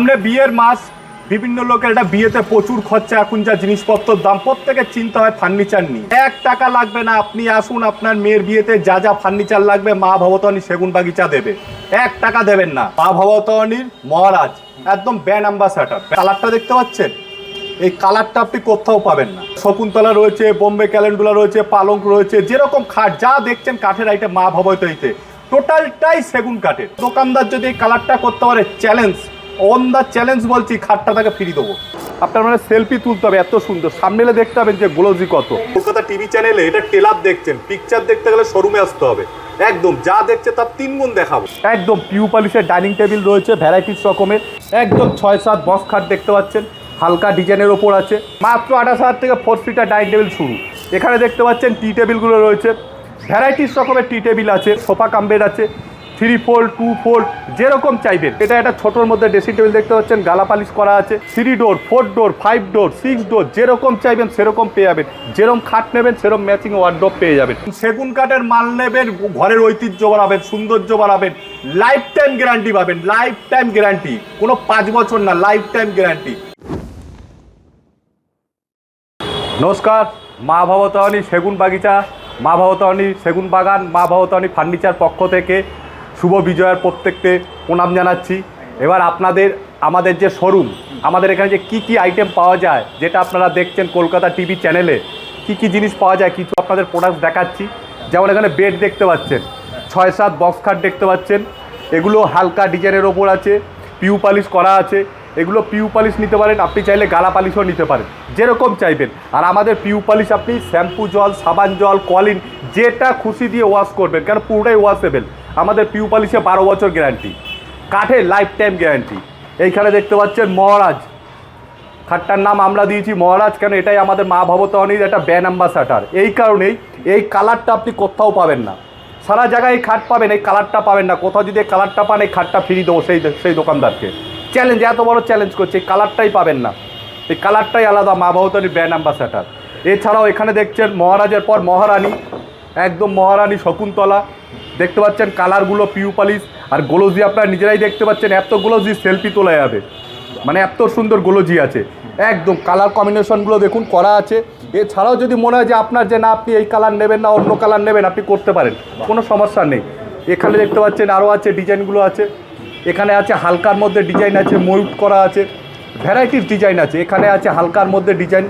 সামনে বিয়ের মাস, বিভিন্ন লোকের এটা বিয়েতে প্রচুর খরচা, এখন যা জিনিসপত্রের দাম, প্রত্যেকের চিন্তা হয় ফার্নিচার নিয়ে। এক টাকা লাগবে না, আপনি আসুন, আপনার মেয়ের বিয়েতে যা যা ফার্নিচার লাগবে, মা ভবতনী সেগুন বাগিচা দেবে। এক টাকা দেবেন না। মা ভবতানির মহারাজ, একদম ব্যান অ্যাম্বাসাডার। কালারটা দেখতে পাচ্ছেন? এই কালারটা আপনি কোথাও পাবেন না। শকুন্তলা রয়েছে, বোম্বে ক্যালেন্ডুলা রয়েছে, পালঙ্ক রয়েছে, যেরকম খাট, যা দেখছেন কাঠের আইটেম মা ভবতইতে টোটালটাই সেগুন কাঠের। দোকানদার যদি এই কালারটা করতে পারে, চ্যালেঞ্জ। অন দ্য চ্যালেঞ্জ বলছি খাটটা তাকে ফিরিয়ে দেবো। আপনার মানে সেলফি তুলতে হবে এত সুন্দর। সামনে এলে দেখতে পাবেন যে গ্লোজি কত। কলকাতা টিভি চ্যানেলে এটা টেলার দেখছেন পিকচার দেখতে গেলে শোরুমে আসতে হবে। একদম যা দেখছে তার তিন গুণ দেখাবো। একদম পিউ পালিশের ডাইনিং টেবিল রয়েছে ভ্যারাইটিস রকমের। একদম ছয় সাত বক্স খাট দেখতে পাচ্ছেন হালকা ডিজাইনের ওপর আছে। মাত্র আঠাশ হাজার থেকে ফোর ফিটার ডাইনিং টেবিল শুরু। এখানে দেখতে পাচ্ছেন টি টেবিলগুলো রয়েছে ভ্যারাইটিস রকমের টি টেবিল আছে সোফা কাম বেড আছে থ্রি ফোল্ড, টু ফোল্ড, যেরকম চাইবেন। এটা একটা ছোটোর মধ্যে ড্রেসিং টেবিল দেখতে পাচ্ছেন, গালা পালিশ করা আছে। Three door, four door, five door, six door, যেরকম চাইবেন সেরকম পেয়ে যাবেন। যেরকম খাট নেবেন সেরকম ম্যাচিং ওয়ার্ড্রপ পেয়ে যাবেন। সেগুন কাঠের মাল নেবেন, ঘরের ঐতিহ্য বাড়াবেন, সৌন্দর্য বাড়াবেন লাইফ টাইম গ্যারান্টি পাবেন লাইফ টাইম গ্যারান্টি কোনো পাঁচ বছর না লাইফ টাইম গ্যারান্টি নমস্কার, মা ভবতাওয়ানি সেগুন বাগিচা, মা ভবতাওয়ানি সেগুন বাগান, মা ভবতাওয়ানি ফার্নিচার পক্ষ থেকে শুভ বিজয়ের প্রত্যেককে প্রণাম জানাচ্ছি। এবার আপনাদের, আমাদের যে শোরুম, আমাদের এখানে যে কি কি আইটেম পাওয়া যায়, যেটা আপনারা দেখছেন কলকাতা টিভি চ্যানেলে কি কি জিনিস পাওয়া যায়, কিছু আপনাদের প্রোডাক্ট দেখাচ্ছি। যেমন এখানে বেড দেখতে পাচ্ছেন, ছয় সাত বক্স খাট দেখতে পাচ্ছেন। এগুলো হালকা ডিজাইনের ওপর আছে, পিউ পালিশ করা আছে। এগুলো পিউ পালিশ নিতে পারেন, আপনি চাইলে গালা পালিশও নিতে পারেন, যেরকম চাইবেন। আর আমাদের পিউ পালিশ আপনি শ্যাম্পু জল, সাবান জল, কলিন, যেটা খুশি দিয়ে ওয়াশ করবেন কারণ পুরোটাই ওয়াশেবেল আমাদের পিউ পালিশে বারো বছর গ্যারান্টি। কাঠের লাইফ টাইম গ্যারান্টি। এইখানে দেখতে পাচ্ছেন মহারাজ। খাটটার নাম আমরা দিয়েছি মহারাজ, কেন এটাই আমাদের মা ভবতানির একটা ব্যান অ্যাম্বাসাডার। এই কারণেই এই কালারটা আপনি কোথাও পাবেন না। সারা জায়গায় এই খাট পাবেন, এই কালারটা পাবেন না। কোথাও যদি এই কালারটা পান, এই খাটটা ফিরিয়ে দেবো সেই সেই দোকানদারকে। চ্যালেঞ্জ এত বড় চ্যালেঞ্জ করছে, এই কালারটাই পাবেন না। এই কালারটাই আলাদা মা ভবতানির ব্র্যান্ড অ্যাম্বাসাডার। এছাড়াও এখানে দেখছেন মহারাজের পর মহারানী। একদম মহারানী শকুন্তলা। দেখতে পাচ্ছেন কালারগুলো পিউ পালিশ, আর গোলজি আপনারা নিজেরাই দেখতে পাচ্ছেন, এত গোলজি সেলফি তোলা যাবে। মানে এত সুন্দর গোলজি আছে। একদম কালার কম্বিনেশনগুলো দেখুন, করা আছে। এছাড়াও যদি মনে হয় যে আপনার যে না, আপনি এই কালার নেবেন না, অন্য কালার নেবেন, আপনি করতে পারেন। কোনো সমস্যা নেই। এখানে দেখতে পাচ্ছেন আরও আছে ডিজাইনগুলো আছে। এখানে আছে হালকার মধ্যে ডিজাইন আছে, ময়ূট করা আছে। ভ্যারাইটিস ডিজাইন আছে। এখানে আছে হালকার মধ্যে ডিজাইন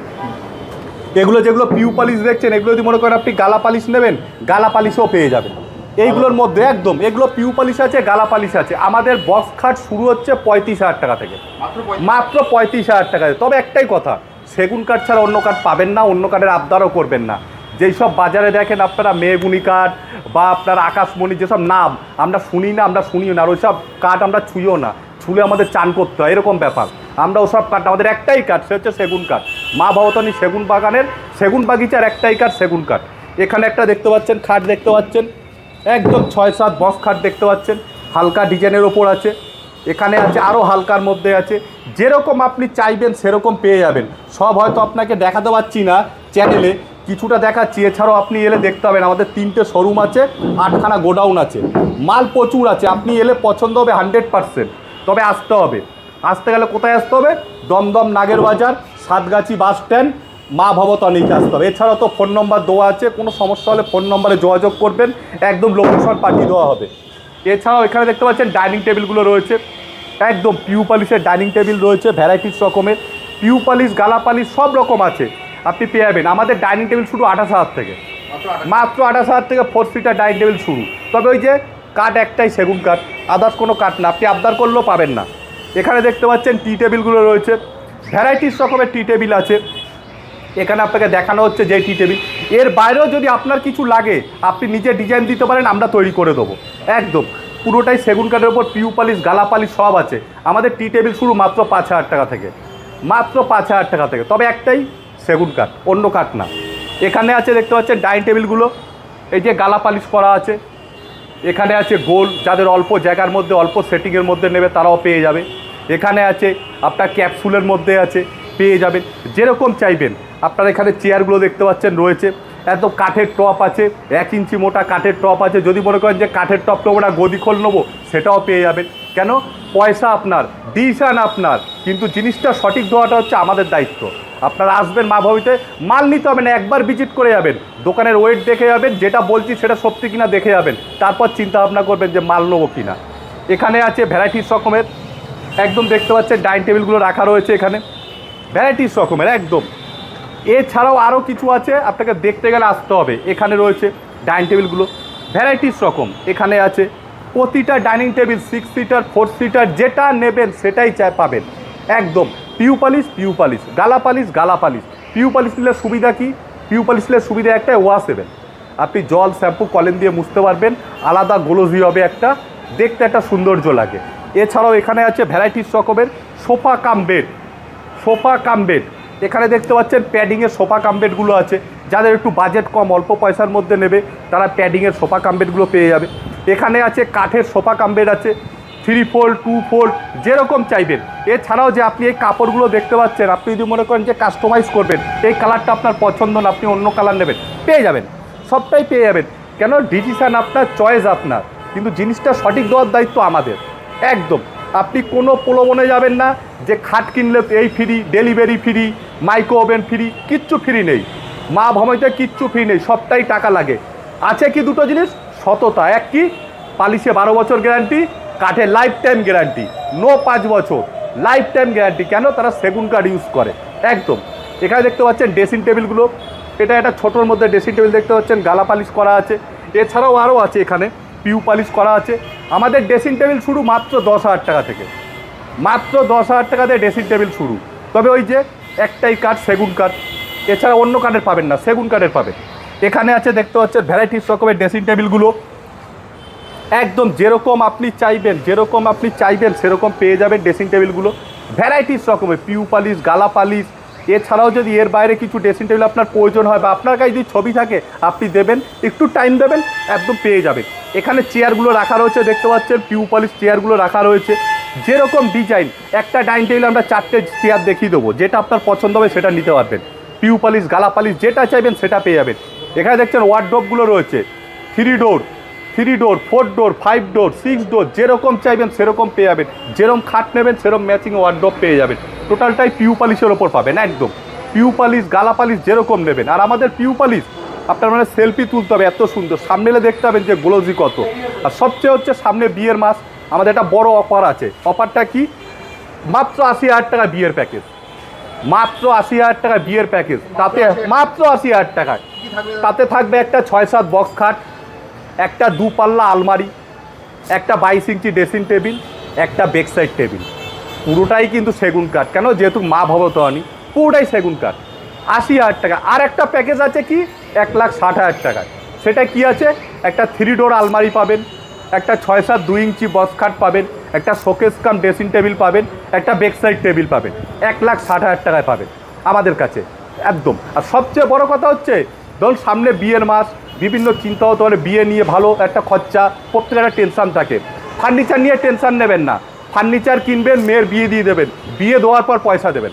এগুলো যেগুলো পিউ পালিশ দেখছেন এগুলো যদি মনে করেন আপনি গালা পালিশ নেবেন গালা পালিশও পেয়ে যাবেন। এইগুলোর মধ্যে একদম এগুলো পিউ পালিশ আছে গালা পালিশ আছে। আমাদের বক্স খাট শুরু হচ্ছে পঁয়ত্রিশ হাজার টাকা থেকে। মাত্র পঁয়ত্রিশ হাজার। টাকা তবে একটাই কথা সেগুন কাঠ ছাড়া অন্য কাঠ পাবেন না অন্য কাঠের আবদারও করবেন না। যেই সব বাজারে দেখেন আপনারা মেগুনি কাঠ বা আপনার আকাশমণি যেসব নাম আমরা শুনি না আমরা শুনিও না আর ওই সব কাঠ আমরা ছুঁইও না। ছুলে আমাদের চান করতে হয়, এরকম ব্যাপার। আমরা ওসব কাঠ, আমাদের একটাই কাঠ, সে হচ্ছে সেগুন কাঠ। মা ভবতানি সেগুন বাগানের, সেগুন বাগিচার একটাই কাঠ, সেগুন কাঠ। এখানে একটা দেখতে পাচ্ছেন, খাট দেখতে পাচ্ছেন, একদম ছয় সাত বক্স খাট দেখতে পাচ্ছেন, হালকা ডিজাইনের ওপর আছে, এখানে আছে আরও হালকার মধ্যে আছে, যেরকম আপনি চাইবেন সেরকম পেয়ে যাবেন। সব হয়তো আপনাকে দেখাতে পাচ্ছি না চ্যানেলে কিছুটা দেখাচ্ছি, এছাড়াও আপনি এলে দেখতে পাবেন, আমাদের তিনটে শোরুম আছে, আটখানা গোডাউন আছে। মাল প্রচুর আছে, আপনি এলে পছন্দ হবে হান্ড্রেড পারসেন্ট তবে আসতে হবে। আসতে গেলে কোথায় আসতে হবে? দমদম নাগের বাজার সাতগাছি বাস স্ট্যান্ড মা ভবতানিতে আসতে হবে। এছাড়াও তো ফোন নম্বর দেওয়া আছে কোনো সমস্যা হলে ফোন নম্বরে যোগাযোগ করবেন একদম লোকেশন পাঠিয়ে দেওয়া হবে। এছাড়াও এখানে দেখতে পাচ্ছেন ডাইনিং টেবিলগুলো রয়েছে। একদম পিউ পালিশের ডাইনিং টেবিল রয়েছে ভ্যারাইটিস রকমের। পিউ পালিশ গালা পালিশ সব রকম আছে। আপনি পেয়ে যাবেন। আমাদের ডাইনিং টেবিল শুরু আঠাশ হাজার থেকে। মাত্র আঠাশ হাজার। থেকে ফোর সিটার ডাইনিং টেবিল শুরু। তবে ওই যে কাঠ একটাই সেগুন কাঠ আদার্স কোনো কাঠ না, আপনি আবদার করলেও পাবেন না। এখানে দেখতে পাচ্ছেন টি টেবিলগুলো রয়েছে। ভ্যারাইটিস রকমের টি টেবিল আছে। এখানে আপনাকে দেখানো হচ্ছে যে টি টেবিলের বাইরেও যদি আপনার কিছু লাগে, আপনি নিজে ডিজাইন দিতে পারেন, আমরা তৈরি করে দেবো। একদম। পুরোটাই সেগুন কাঠের ওপর পিউ পালিশ, গালা পালিশ সব আছে। আমাদের টি টেবিল শুরু মাত্র পাঁচ হাজার টাকা থেকে। মাত্র পাঁচ হাজার টাকা থেকে। তবে একটাই সেগুন কাঠ, অন্য কাঠ না। এখানে আছে দেখতে পাচ্ছেন ডাইনিং টেবিলগুলো। এই যে গালা পালিশ করা আছে। এখানে আছে গোল, যাদের অল্প জায়গার মধ্যে, অল্প সেটিংয়ের মধ্যে নেবে, তারাও পেয়ে যাবে। এখানে আছে আপনার ক্যাপসুলের মধ্যে আছে, পেয়ে যাবেন। যেরকম চাইবেন। আপনারা এখানে চেয়ারগুলো দেখতে পাচ্ছেন, রয়েছে। এত কাঠের টপ আছে, এক ইঞ্চি মোটা কাঠের টপ আছে। যদি মনে করেন যে কাঠের টপ নেব না, গদি খোল নেব, সেটাও পেয়ে যাবেন। কেন? পয়সা আপনার ডিসিশন আপনার। কিন্তু জিনিসটা সঠিক দেওয়াটা হচ্ছে আমাদের দায়িত্ব। আপনারা আসবেন মা ভবিতে, মাল নিতে হবে না, একবার ভিজিট করে যাবেন। দোকানের ওয়েট দেখে যাবেন, যেটা বলছি সেটা সত্যি কিনা দেখে যাবেন। তারপর চিন্তা ভাবনা করবেন যে মাল নেব কিনা। এখানে আছে ভ্যারাইটিস রকমের, একদম দেখতে পাচ্ছেন ডাইনিং টেবিলগুলো রাখা রয়েছে এখানে। ভ্যারাইটিস রকমের, একদম। এছাড়াও আরও কিছু আছে, আপনাকে দেখতে গেলে আসতে হবে। এখানে রয়েছে ডাইনিং টেবিলগুলো ভ্যারাইটিস রকম। এখানে আছে প্রতিটা dining table six seater four seater যেটা নেবেন সেটাই চাই পাবেন। একদম। Pure polish pure polish. গালা পালিশ গালা পালিশ। পিউ পালিশ নিলে সুবিধা কী? পিউ নিলে সুবিধা একটা ওয়াশ দেবেন আপনি জল, শ্যাম্পু, কলেন দিয়ে মুছতে পারবেন। আলাদা গোলজি হবে একটা। দেখতে একটা সৌন্দর্য লাগে। এছাড়াও এখানে আছে ভ্যারাইটিস রকমের sofa cum bed. Sofa cum bed. এখানে দেখতে পাচ্ছেন প্যাডিংয়ের সোফা কাম বেডগুলো আছে। যাদের একটু বাজেট কম, অল্প পয়সার মধ্যে নেবে, তারা প্যাডিংয়ের সোফা কাম বেডগুলো পেয়ে যাবে। এখানে আছে কাঠের সোফা কাম বেড আছে। থ্রি ফোল্ড টু ফোল্ড যেরকম চাইবেন। এছাড়াও যে আপনি এই কাপড়গুলো দেখতে পাচ্ছেন, আপনি যদি মনে করেন যে কাস্টমাইজ করবেন, এই কালারটা আপনার পছন্দ না, আপনি অন্য কালার নেবেন, পেয়ে যাবেন। সবটাই পেয়ে যাবেন। কেন? ডিসিশান আপনার চয়েস আপনার। কিন্তু জিনিসটা সঠিক দেওয়ার দায়িত্ব আমাদের। একদম। আপনি কোনো প্রলোভনে যাবেন না, যে খাট কিনলে এই free delivery free micro oven free কিচ্ছু ফ্রি নেই। মা ভমইতে কিচ্ছু ফ্রি নেই, সবটাই টাকা লাগে। আছে কি দুটো জিনিস? সততা। এক কি? পালিশে বারো বছর গ্যারান্টি কাঠে লাইফ টাইম গ্যারান্টি নো পাঁচ বছর। লাইফ টাইম গ্যারান্টি কেন? তারা সেগুন কাঠ ইউজ করে। একদম। এখানে দেখতে পাচ্ছেন ড্রেসিং টেবিলগুলো এটা একটা ছোটোর মধ্যে ড্রেসিং টেবিল দেখতে পাচ্ছেন। গালা পালিশ করা আছে। এছাড়াও আরও আছে এখানে। পিউ পালিশ করা আছে। আমাদের ড্রেসিং টেবিল শুরু মাত্র দশ হাজার টাকা থেকে। মাত্র দশ হাজার টাকাতে ড্রেসিং টেবিল শুরু। তবে ওই যে একটাই কাঠ সেগুন কাঠ এছাড়া অন্য কাঠের পাবেন না। সেগুন কাঠের পাবেন। এখানে আছে দেখতে পাচ্ছেন ভ্যারাইটিস রকমের ড্রেসিং টেবিলগুলো একদম যেরকম আপনি চাইবেন, যেরকম আপনি চাইবেন, সেরকম পেয়ে যাবেন ড্রেসিং টেবিলগুলো ভ্যারাইটিস রকমের পিউ পালিশ গালা পালিশ এছাড়াও যদি এর বাইরে কিছু ড্রেসিং টেবিল আপনার প্রয়োজন হয় বা আপনার কাছে যদি ছবি থাকে, আপনি দেবেন, একটু টাইম দেবেন, একদম পেয়ে যাবেন। এখানে চেয়ারগুলো রাখা রয়েছে, দেখতে পাচ্ছেন পিউ পালিশ চেয়ারগুলো রাখা রয়েছে। যেরকম ডিজাইন একটা ডাইনিং টেবিল আমরা চারটে চেয়ার দেখিয়ে দেবো, যেটা আপনার পছন্দ হবে সেটা নিতে পারবেন। পিউ পালিশ গালা পালিশ যেটা চাইবেন সেটা পেয়ে যাবেন। এখানে দেখছেন ওয়ার্ড্রপগুলো রয়েছে three door three door, four door, five door, six door, যেরকম চাইবেন সেরকম পেয়ে যাবেন। যেরকম খাট নেবেন সেরকম ম্যাচিং ওয়ার্ড্রপ পেয়ে যাবেন। টোটালটাই পিউ পালিশের ওপর পাবেন, একদম। পিউ পালিশ গালা পালিশ যেরকম নেবেন। আর আমাদের পিউ পালিশ আপনার মানে সেলফি তুলতে হবে, এত সুন্দর। সামনে এলে দেখতে পাবেন যে গ্লোজি কত। আর সবচেয়ে হচ্ছে সামনে বিয়ের মাস, আমাদের একটা বড় অফার আছে। অফারটা কি? মাত্র আশি হাজার টাকা বিয়ের প্যাকেজ মাত্র আশি হাজার টাকা বিয়ের প্যাকেজ তাতে মাত্র আশি হাজার টাকায়। তাতে থাকবে একটা ছয় সাত বক্স খাট। একটা দুপাল্লা আলমারি, একটা বাইশ ইঞ্চি ড্রেসিং টেবিল, একটা বেকসাইড টেবিল। পুরোটাই কিন্তু সেগুন কাঠ। কেন? যেহেতু মা ভবতোয়ানি, পুরোটাই সেগুন কাঠ। আশি হাজার টাকা। আর একটা প্যাকেজ আছে কি? এক লাখ ষাট হাজার টাকায়। সেটা কি আছে? একটা থ্রি ডোর আলমারি পাবেন, একটা ছয় সাত দুই ইঞ্চি বক্স খাট পাবেন, একটা শোকেস কাম ড্রেসিং টেবিল পাবেন, একটা বেকসাইড টেবিল পাবেন। এক লাখ ষাট হাজার টাকায় পাবেন আমাদের কাছে, একদম। আর সবচেয়ে বড় কথা হচ্ছে, ধরুন সামনে বিয়ের মাস বিভিন্ন চিন্তা হতে পারে বিয়ে নিয়ে ভালো একটা খরচা, প্রত্যেকের একটা টেনশান থাকে। ফার্নিচার নিয়ে টেনশান নেবেন না। ফার্নিচার কিনবেন, মেয়ের বিয়ে দিয়ে দেবেন। বিয়ে দেওয়ার পর পয়সা দেবেন।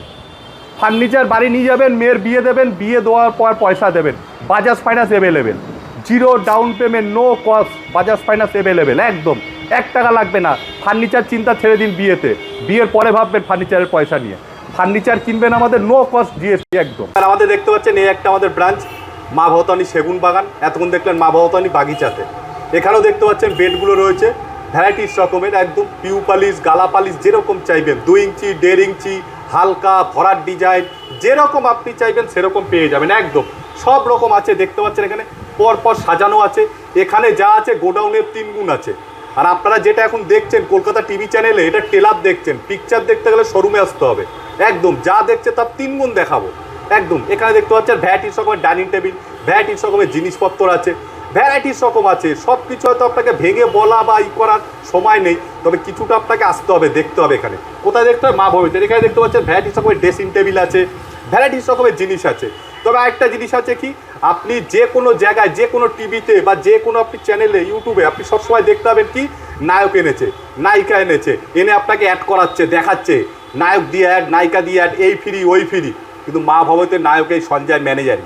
ফার্নিচার বাড়ি নিয়ে যাবেন, মেয়ের বিয়ে দেবেন, বিয়ে দেওয়ার পর পয়সা দেবেন। Bajaj finance available zero down payment no cost Bajaj finance available একদম। এক টাকা লাগবে না। ফার্নিচার চিন্তা ছেড়ে দিন বিয়েতে। বিয়ের পরে ভাববেন ফার্নিচারের পয়সা নিয়ে। ফার্নিচার কিনবেন আমাদের নো কস্ট জিএসটি একদম। আর আমাদের দেখতে পাচ্ছেন, এই একটা আমাদের ব্রাঞ্চ মা ভবতানি সেগুন বাগান, এতক্ষণ দেখলেন মা ভবতানি বাগিচাতে। এখানেও দেখতে পাচ্ছেন বেডগুলো রয়েছে ভ্যারাইটিস রকমের, একদম পিউ পালিশ, গালা পালিশ, যেরকম চাইবেন, দুই ইঞ্চি, দেড় ইঞ্চি, হালকা ভরার ডিজাইন, যেরকম আপনি চাইবেন সেরকম পেয়ে যাবেন, একদম। সব রকম আছে, দেখতে পাচ্ছেন এখানে পর পর সাজানো আছে, এখানে যা আছে গোডাউনের তিন গুণ আছে। আর আপনারা যেটা এখন দেখছেন কলকাতা টিভি চ্যানেলে, এটা টেলার দেখছেন পিকচার দেখতে গেলে শোরুমে আসতে হবে। একদম, যা দেখছে তার তিন গুণ দেখাবো। একদম। এখানে দেখতে পাচ্ছেন ভ্যারাইটিস রকমের ডাইনিং টেবিল ভ্যারাইটিস রকমের জিনিসপত্র আছে ভ্যারাইটিস রকম আছে। সব কিছু হয়তো আপনাকে ভেঙে বলা বা ই করার সময় নেই, তবে কিছুটা আপনাকে আসতে হবে, দেখতে হবে এখানে। কোথায় দেখতে হবে? মা ভবিতে এখানে দেখতে পাচ্ছেন ভ্যারাইটিস রকমের ড্রেসিং টেবিল আছে ভ্যারাইটিস রকমের জিনিস আছে। তবে আরেকটা জিনিস আছে কি? আপনি যে কোনো জায়গায়, যে কোনো টিভিতে বা যে কোনো আপনি চ্যানেলে ইউটিউবে আপনি সবসময় দেখতে পাবেন কি? নায়ক এনেছে, নায়িকা এনেছে, এনে আপনাকে অ্যাড করাচ্ছে, দেখাচ্ছে। নায়ক দিয়ে অ্যাড নায়িকা দিয়ে অ্যাড এই ফ্রি ওই ফ্রি কিন্তু মা ভবতের নায়ক এই সঞ্জয় ম্যানেজারই।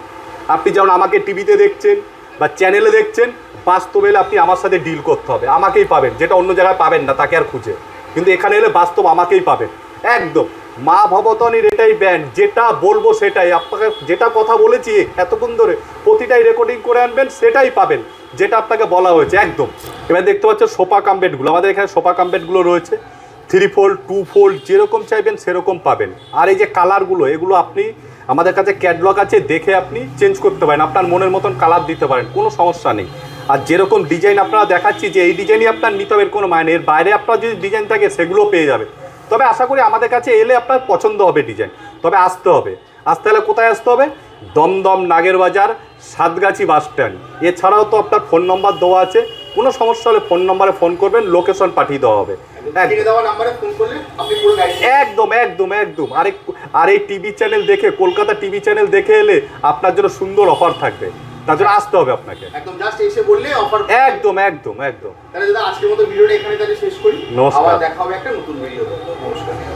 আপনি যেমন আমাকে টিভিতে দেখছেন বা চ্যানেলে দেখছেন, বাস্তবে এলে আপনি আমার সাথে ডিল করতে হবে। আমাকেই পাবেন, যেটা অন্য জায়গায় পাবেন না, তাকে আর খুঁজে। কিন্তু এখানে এলে বাস্তব আমাকেই পাবেন। একদম। মা ভবতনির এটাই ব্যান্ড যেটা বলব সেটাই। আপনাকে যেটা কথা বলেছি এতক্ষণ ধরে, প্রতিটাই রেকর্ডিং করে আনবেন, সেটাই পাবেন, যেটা আপনাকে বলা হয়েছে। একদম। এবার দেখতে পাচ্ছ সোফা কাম্বেটগুলো। আমাদের এখানে সোফা কাম্বেটগুলো রয়েছে। থ্রি ফোল্ড টু ফোল্ড যেরকম চাইবেন সেরকম পাবেন। আর এই যে কালারগুলো, এগুলো আপনি আমাদের কাছে ক্যাটলগ আছে, দেখে আপনি চেঞ্জ করতে পারেন, আপনার মনের মতন কালার দিতে পারেন, কোনো সমস্যা নেই। আর যেরকম ডিজাইন আপনারা দেখাচ্ছি যে এই ডিজাইনই আপনার নিতে হবে কোনো মানে এর বাইরে আপনার যদি ডিজাইন থাকে সেগুলো পেয়ে যাবে তবে আশা করি আমাদের কাছে এলে আপনার পছন্দ হবে ডিজাইন। তবে আসতে হবে। আসতে হলে কোথায় আসতে হবে? দমদম নাগের বাজার সাতগাছি বাস স্ট্যান্ড। এছাড়াও তো আপনার ফোন নম্বর দেওয়া আছে। কোনো সমস্যা হলে ফোন নম্বরে ফোন করবেন লোকেশন পাঠিয়ে দেওয়া হবে। একদম। একদম। একদম একদম আরে আর এই টিভি চ্যানেল দেখে কলকাতা টিভি চ্যানেল দেখে এলে আপনার জন্য সুন্দর অফার থাকবে। তার জন্য আসতে হবে আপনাকে। একদম জাস্ট এসে বললে অফার একদম একদম একদম। তাহলে দাদা আজকের মতো ভিডিওটা এখানে তাহলে শেষ করি। নমস্কার। দেখা হবে একটা নতুন ভিডিও নমস্কার।